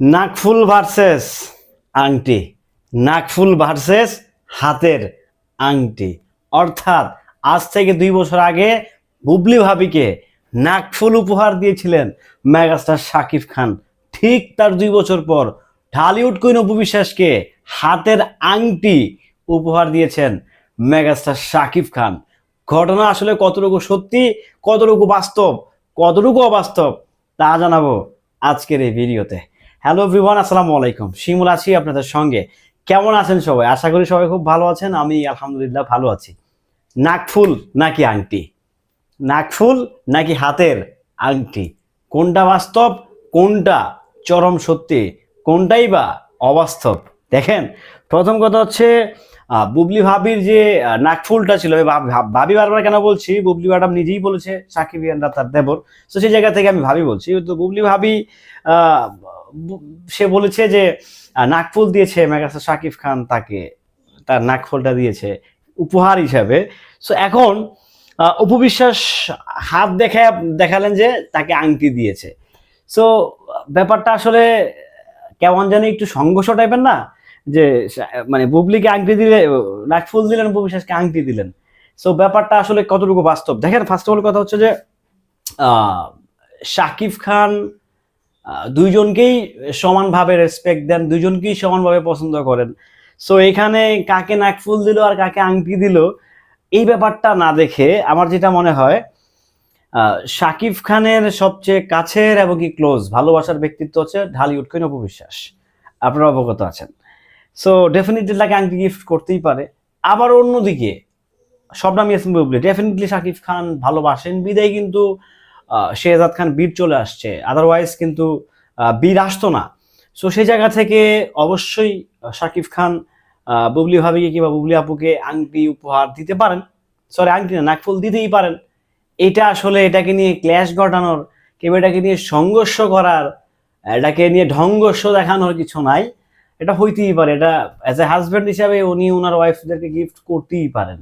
নাকফুল versus আংটি। নাকফুল versus হাতের আংটি। অর্থাৎ আজ থেকে দুই বছর আগে বুবলি ভাবিকে নাকফুল উপহার দিয়েছিলেন মেগাস্টার শাকিব খান। ঠিক তার দুই বছর পর ঢালিউড কুইন অপু বিশ্বাসকে হাতের আংটি উপহার দিয়েছেন মেগাস্টার শাকিব খান। ঘটনা আসলে কতটুকু সত্যি, কতটুকু বাস্তব, কতটুকু অবাস্তব তা জানাব আজকের এই ভিডিওতে। হ্যালো ভিভান আসসালামু আলাইকুম। শিমুল আছি আপনাদের সঙ্গে। কেমন আছেন সবাই? আশা করি সবাই খুব ভালো আছেন। আমি আলহামদুলিল্লাহ ভালো আছি। নাকফুল নাকি আংটি? নাকফুল নাকি হাতের আংটি? কোনটা বাস্তব, কোনটা চরম সত্যি, কোনটাই বা অবাস্তব? দেখেন, প্রথম কথা হচ্ছে বুবলি ভাবির যে নাকফুলটা ছিল ভাব- বারবার কেন বলছি? বুবলি ম্যাডাম নিজেই বলেছে, সাকিব ইয়ানরা তার দেবর। তো সেই জায়গা থেকে আমি ভাবি বলছি। তো বুবলি ভাবি সে বলেছে যে নাকফুল দিয়েছে মেগাস্টার শাকিব খান তাকে, তার নাকফুলটা দিয়েছে উপহার হিসাবে। সো এখন উপবিশ্বাস হাত দেখে, দেখালেন যে তাকে আংটি দিয়েছে। সো ব্যাপারটা আসলে কেমন জানি একটু সংঘর্ষ টাইপের না? যে মানে বুবলিকে আংটি দিলে, নাকফুল দিলেন উপবিশ্বাসকে আংটি দিলেন। সো ব্যাপারটা আসলে কতটুকু বাস্তব? দেখেন ফার্স্ট অফ অল কথা হচ্ছে যে শাকিব খান দুইজনকেই সমানভাবে রেসপেক্ট দেন, দুইজনকেই সমানভাবে পছন্দ করেন। সো এখানে কাকে নাকফুল দিল আর কাকে আংটি দিল, এই ব্যাপারটা না দেখে আমার যেটা মনে হয় শাকিব খানের সবচেয়ে কাছের এবং কি ক্লোজ ভালোবাসার ব্যক্তিত্ব হচ্ছে ঢালিউড কুইন অপু বিশ্বাস। আপনারা অবগত আছেন। সো ডেফিনেটলি তাকে আংটি গিফট করতেই পারে। আবার অন্যদিকে শবনাম ইয়াসমিন বুবলি ডেফিনেটলি শাকিব খান ভালোবাসেন। বিদায় কিন্তু শেহজাদ খান বীর চলে আসছে। আদারওয়াইজ কিন্তু বীর আসতো না। সো সেই জায়গা থেকে অবশ্যই শাকিব খান বুবলি ভাবিকে কিংবা বুবলি আপুকে আংটি উপহার দিতে পারেন। সরি আংটি না, নাকফুল দিতেই পারেন। এটা আসলে এটাকে নিয়ে ক্ল্যাশ ঘটানোর, কিংবা এটাকে নিয়ে সংঘর্ষ করার, এটাকে নিয়ে ঢঙ্গস্য দেখানোর কিছু নাই। এটা হইতেই পারে। এটা অ্যাজ এ হাজব্যান্ড হিসাবে উনি ওনার ওয়াইফদেরকে গিফট করতেই পারেন।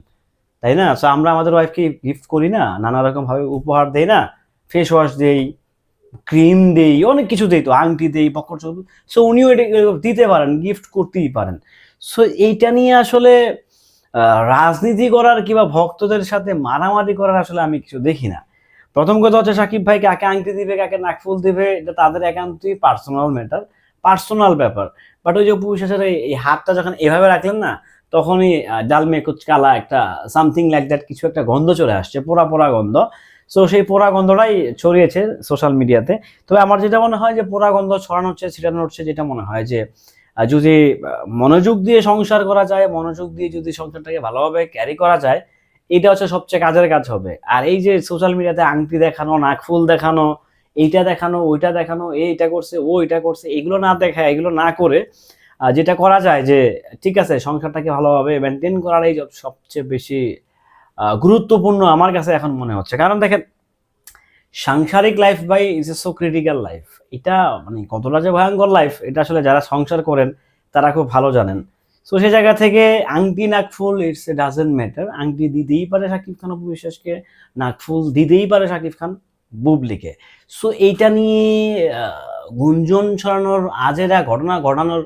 তাই না? সো আমরা আমাদের ওয়াইফকে গিফট করি না, নানা রকম ভাবে উপহার দেই না। ফেস ওয়াশ দেই ক্রিম দেই, অনেক কিছু দেই তো, আংটি দেই পকর সো উনিও এটা দিতে পারেন গিফট করতেই পারেন। সো এইটা নিয়ে আসলে রাজনীতি করার কিংবা ভক্তদের সাথে মারামারি করার আসলে আমি কিছু দেখি না। প্রথম কথা হচ্ছে সাকিব ভাই কাকে আংটি দিবে, কাকে নাকফুল দিবে, এটা তাদের একান্তই পার্সোনাল ম্যাটার পার্সোনাল ব্যাপার। বাট ওই যে বিশ্বাসের এই- হাতটা যখন এভাবে রাখলেন না, তখনই ডালমে কুচকালা একটা সামথিং লাইক দ্যাট কিছু একটা গন্ধ চলে আসছে, পোড়া পোড়া গন্ধ। সো সেই পোড়া গন্ধটাই ছড়িয়েছে সোশ্যাল মিডিয়াতে তবে আমার যেটা মনে হয় যে পোড়া গন্ধ ছড়ানো হচ্ছে, ছিটানো হচ্ছে যেটা মনে হয় যে যদি মনোযোগ দিয়ে সংসার করা যায়, মনোযোগ দিয়ে যদি সংসারটাকে ভালোভাবে ক্যারি করা যায়, এটা হচ্ছে সবচেয়ে কাজের কাজ হবে। আর এই যে সোশ্যাল মিডিয়াতে আংটি দেখানো নাকফুল দেখানো, এইটা দেখানো, ওইটা দেখানো এইটা করছে, ও এটা করছে, এগুলো না দেখায়, এগুলো না করে যেটা করা যায় যে, ঠিক আছে, সংসারটাকে ভালোভাবে মেনটেন করাটাই সব- সবচেয়ে বেশি গুরুত্বপূর্ণ আমার কাছে এখন মনে হচ্ছে। কারণ দেখেন, সাংসারিক life by is a so critical life এটা মানে কতটা যে ভয়ঙ্কর লাইফ এটা আসলে যারা সংসার করেন, তারা খুব ভালো জানেন। সো সেই জায়গা থেকে আংটি নাকফুল ইটস এ ডাজেন্ট ম্যাটার আংটি দিতেই পারে শাকিব খান অপু বিশ্বাসকে নাকফুল দিতেই পারে শাকিব খান বুবলিকে। সো এইটা নিয়ে গুঞ্জন ছড়ানোর আজেরা ঘটনা, ঘটানোর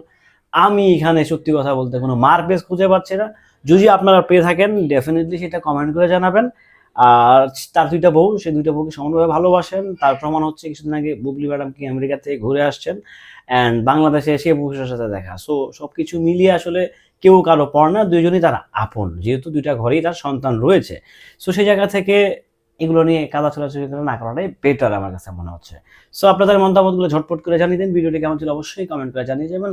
আমি এখানে সত্যি কথা বলতে কোনো মার পেজ খুঁজে পাচ্ছি না। যদি আপনারা পেয়ে থাকেন ডেফিনেটলি সেটা কমেন্ট করে জানাবেন। আর তার দুইটা বউ সেই দুইটা বউকে সমানভাবে ভালোবাসেন। তার প্রমাণ হচ্ছে কিছুদিন আগে বুবলি ম্যাডাম কি আমেরিকা থেকে ঘুরে আসছেন। অ্যান্ড বাংলাদেশে এসে বুকের সাথে দেখা। সো সব কিছু মিলিয়ে আসলে কেউ কারও পর না, দুইজনই তার আপন। যেহেতু দুইটা ঘরেই তার সন্তান রয়েছে। সো সেই জায়গা থেকে এগুলো নিয়ে কাদা করে না করাটাই বেটার আমার কাছে মনে হচ্ছে। সো আপনাদের মতামতগুলো ঝটপট করে জানিয়ে দিন। ভিডিওটি কেমন ছিল অবশ্যই কমেন্ট করে জানিয়ে যাবেন।